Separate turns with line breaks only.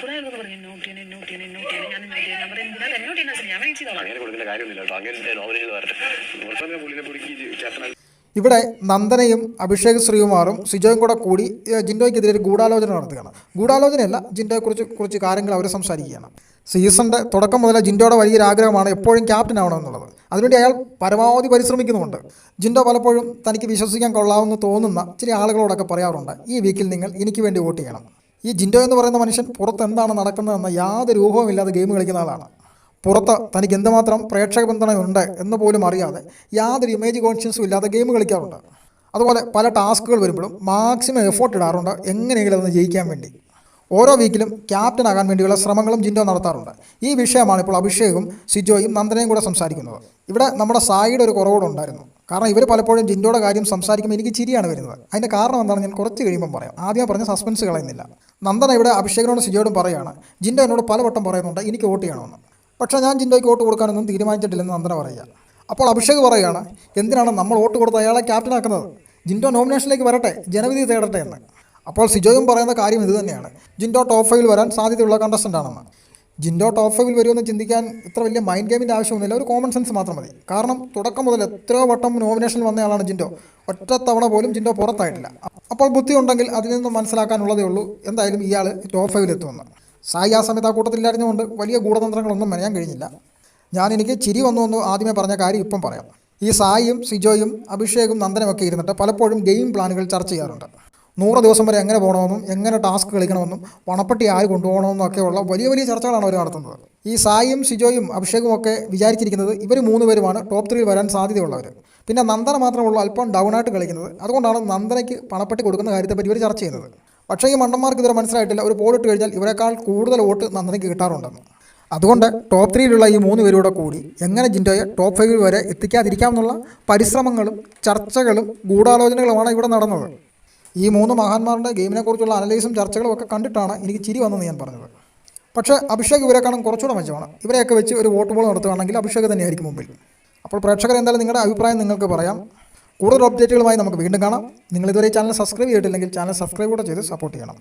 കുറെ ആളുകൾ പറഞ്ഞു നോട്ട് ചെയ്യണേ നോട്ട് ചെയ്യണേ നോട്ട് ചെയ്യണേ ഞാൻ നോട്ട് ചെയ്യണം ചെയ്തോളാം
അങ്ങനെ കൊടുക്കേണ്ട കാര്യമൊന്നുമില്ല കേട്ടോ. അങ്ങനെ നോവലുകൾ വരട്ടെ. പുറത്തന്നെ പുള്ളിനെ
ഇവിടെ നന്ദനയും അഭിഷേക് ശ്രീകുമാറും സിജോയും കൂടെ കൂടി ജിൻഡോയ്ക്കെതിരെ ഒരു ഗൂഢാലോചന നടത്തുകയാണ്. ഗൂഢാലോചനയല്ല ജിൻഡോയെക്കുറിച്ച് കുറച്ച് കാര്യങ്ങൾ അവർ സംസാരിക്കുകയാണ്. സീസണിന്റെ തുടക്കം മുതൽ ജിൻഡോയുടെ വലിയൊരു ആഗ്രഹമാണ് എപ്പോഴും ക്യാപ്റ്റൻ ആവണമെന്നുള്ളത് അതിനുവേണ്ടി അയാൾ പരമാവധി പരിശ്രമിക്കുന്നുമുണ്ട്. ജിൻഡോ പലപ്പോഴും തനിക്ക് വിശ്വസിക്കാൻ കൊള്ളാമെന്ന് തോന്നുന്ന ചില ആളുകളോടൊക്കെ പറയാറുണ്ട് ഈ വീക്കിൽ നിങ്ങൾ എനിക്ക് വേണ്ടി വോട്ട് ചെയ്യണം. ഈ ജിൻഡോ എന്ന് പറയുന്ന മനുഷ്യൻ പുറത്ത് എന്താണ് നടക്കുന്നതെന്ന് യാതൊരു ഊഹവുമില്ലാതെ ഗെയിം കളിക്കുന്ന ആളാണ്. പുറത്ത് തനിക്ക് എന്തുമാത്രം പ്രേക്ഷക പിന്തുണയുണ്ട് എന്ന് പോലും അറിയാതെ യാതൊരു ഇമേജ് കോൺഷ്യൻസും ഇല്ലാതെ ഗെയിം കളിക്കാറുണ്ട്. അതുപോലെ പല ടാസ്കുകൾ വരുമ്പോഴും മാക്സിമം എഫോർട്ട് ഇടാറുണ്ട് എങ്ങനെയെങ്കിലും അതൊന്ന് ജയിക്കാൻ വേണ്ടി. ഓരോ വീക്കിലും ക്യാപ്റ്റൻ ആകാൻ വേണ്ടിയുള്ള ശ്രമങ്ങളും ജിൻഡോ നടത്താറുണ്ട്. ഈ വിഷയമാണ് ഇപ്പോൾ അഭിഷേകും സിജോയും നന്ദനയും കൂടെ സംസാരിക്കുന്നത്. ഇവിടെ നമ്മുടെ സായിയുടെ ഒരു കുറവുകൂടെ ഉണ്ടായിരുന്നു. കാരണം ഇവർ പലപ്പോഴും ജിൻഡോയുടെ കാര്യം സംസാരിക്കുമ്പോൾ എനിക്ക് ചിരിയാണ് വരുന്നത്. അതിന്റെ കാരണം എന്താണെന്ന് ഞാൻ കുറച്ച് കഴിയുമ്പോൾ പറയാം. ആദ്യം പറഞ്ഞ സസ്പെൻസ് കളയുന്നില്ല. നന്ദന ഇവിടെ അഭിഷേകനോട് സിജിയോടും പറയുകയാണ് ജിൻഡോ എന്നോട് പലവട്ടം പറയുന്നുണ്ട് എനിക്ക് വോട്ട് ചെയ്യണമെന്ന്. പക്ഷേ ഞാൻ ജിൻഡോയ്ക്ക് വോട്ട് കൊടുക്കാനൊന്നും തീരുമാനിച്ചിട്ടില്ലെന്ന് നന്ദന പറയുക. അപ്പോൾ അഭിഷേക് പറയുകയാണ് എന്തിനാണ് നമ്മൾ വോട്ട് കൊടുത്ത് അയാളെ ക്യാപ്റ്റൻ ആക്കുന്നത്? ജിൻഡോ നോമിനേഷനിലേക്ക് വരട്ടെ ജനവിധി തേടട്ടെ എന്ന്. അപ്പോൾ സിജോയും പറയുന്ന കാര്യം ഇതുതന്നെയാണ് ജിൻഡോ ടോപ്പ് ഫൈവിൽ വരാൻ സാധ്യതയുള്ള കണ്ടസ്റ്റന്റ് ആണെന്ന്. ജിൻഡോ ടോപ്പ് ഫൈവിൽ വരുമെന്ന് ചിന്തിക്കാൻ ഇത്ര വലിയ മൈൻഡ് ഗെയിമിന്റെ ആവശ്യമൊന്നുമില്ല. ഒരു കോമൺ സെൻസ് മാത്രം മതി. കാരണം തുടക്കം മുതൽ എത്രയോ വട്ടം നോമിനേഷൻ വന്നയാളാണ് ജിൻഡോ. ഒറ്റ തവണ പോലും ജിൻഡോ പുറത്തായിട്ടില്ല. അപ്പോൾ ബുദ്ധി ഉണ്ടെങ്കിൽ അതിൽ നിന്നും മനസ്സിലാക്കാനുള്ളതേ ഉള്ളൂ. എന്തായാലും ഇയാൾ ടോപ്പ് ഫൈവിൽ എത്തുമെന്ന്. സായി ആ സമയത്ത് ആ കൂട്ടത്തിലില്ലായിരുന്നുകൊണ്ട് വലിയ ഗൂഢതന്ത്രങ്ങളൊന്നും മെനയാൻ കഴിഞ്ഞില്ല. ഞാൻ എനിക്ക് ചിരി വന്നു എന്ന് ആദ്യമേ പറഞ്ഞ കാര്യം ഇപ്പം പറയാം. ഈ സായിയും സിജോയും അഭിഷേകും നന്ദനമൊക്കെ ഇരുന്നിട്ട് പലപ്പോഴും ഗെയിം പ്ലാനുകൾ ചർച്ച ചെയ്യാറുണ്ട്. നൂറ് ദിവസം വരെ എങ്ങനെ പോകണമെന്നും എങ്ങനെ ടാസ്ക് കളിക്കണമെന്നും പണപ്പെട്ടി ആര് കൊണ്ടുപോകണമെന്നും ഒക്കെയുള്ള വലിയ വലിയ ചർച്ചകളാണ് അവർ നടത്തുന്നത്. ഈ സായിയും ഷിജോയും അഭിഷേകും ഒക്കെ വിചാരിച്ചിരിക്കുന്നത് ഇവർ മൂന്ന് പേരുമാണ് ടോപ്പ് ത്രീയിൽ വരാൻ സാധ്യതയുള്ളവർ പിന്നെ നന്ദന മാത്രമുള്ള അല്പം ഡൗൺ ആയിട്ട് കളിക്കുന്നത് അതുകൊണ്ടാണ് നന്ദനയ്ക്ക് പണപ്പെട്ടി കൊടുക്കുന്ന കാര്യത്തെപ്പറ്റി ഇവർ ചർച്ച ചെയ്യുന്നത് പക്ഷേ ഈ മണ്ടന്മാർക്ക് ഇതുവരെ മനസ്സിലായിട്ടില്ല ഒരു പോളിട്ട് കഴിഞ്ഞാൽ ഇവരെക്കാൾ കൂടുതൽ വോട്ട് നന്ദനയ്ക്ക് കിട്ടാറുണ്ടെന്ന്. അതുകൊണ്ട് ടോപ്പ് ത്രീയിലുള്ള ഈ മൂന്ന് പേരുടെ കൂടി എങ്ങനെ ജിൻഡോയെ ടോപ്പ് ഫൈവിൽ വരെ എത്തിക്കാതിരിക്കാമെന്നുള്ള പരിശ്രമങ്ങളും ചർച്ചകളും ഗൂഢാലോചനകളുമാണ് ഇവിടെ നടന്നത്. ഈ മൂന്ന് മഹാന്മാരുടെ ഗെയിമിനെക്കുറിച്ചുള്ള അനലൈസും ചർച്ചകളും ഒക്കെ കണ്ടിട്ടാണ് എനിക്ക് ചിരി വന്നെന്ന് ഞാൻ പറഞ്ഞത്. പക്ഷേ അഭിഷേക് ഇവരെക്കാളും കുറച്ചുകൂടെ മെച്ചമാണ്. ഇവരെയൊക്കെ വെച്ച് ഒരു വോട്ട് പോൾ നടത്തുകയാണെങ്കിൽ അഭിഷേക് തന്നെയായിരിക്കും മുമ്പിൽ. അപ്പോൾ പ്രേക്ഷകർ എന്തായാലും നിങ്ങളുടെ അഭിപ്രായം നിങ്ങൾക്ക് പറയാം. കൂടുതൽ അപ്ഡേറ്റുകളുമായി നമുക്ക് വീണ്ടും കാണാം. നിങ്ങൾ ഇതുവരെ ചാനൽ സബ്സ്ക്രൈബ് ചെയ്തിട്ടില്ലെങ്കിൽ ചാനൽ സബ്സ്ക്രൈബ് കൂടെ ചെയ്ത് സപ്പോർട്ട് ചെയ്യണം.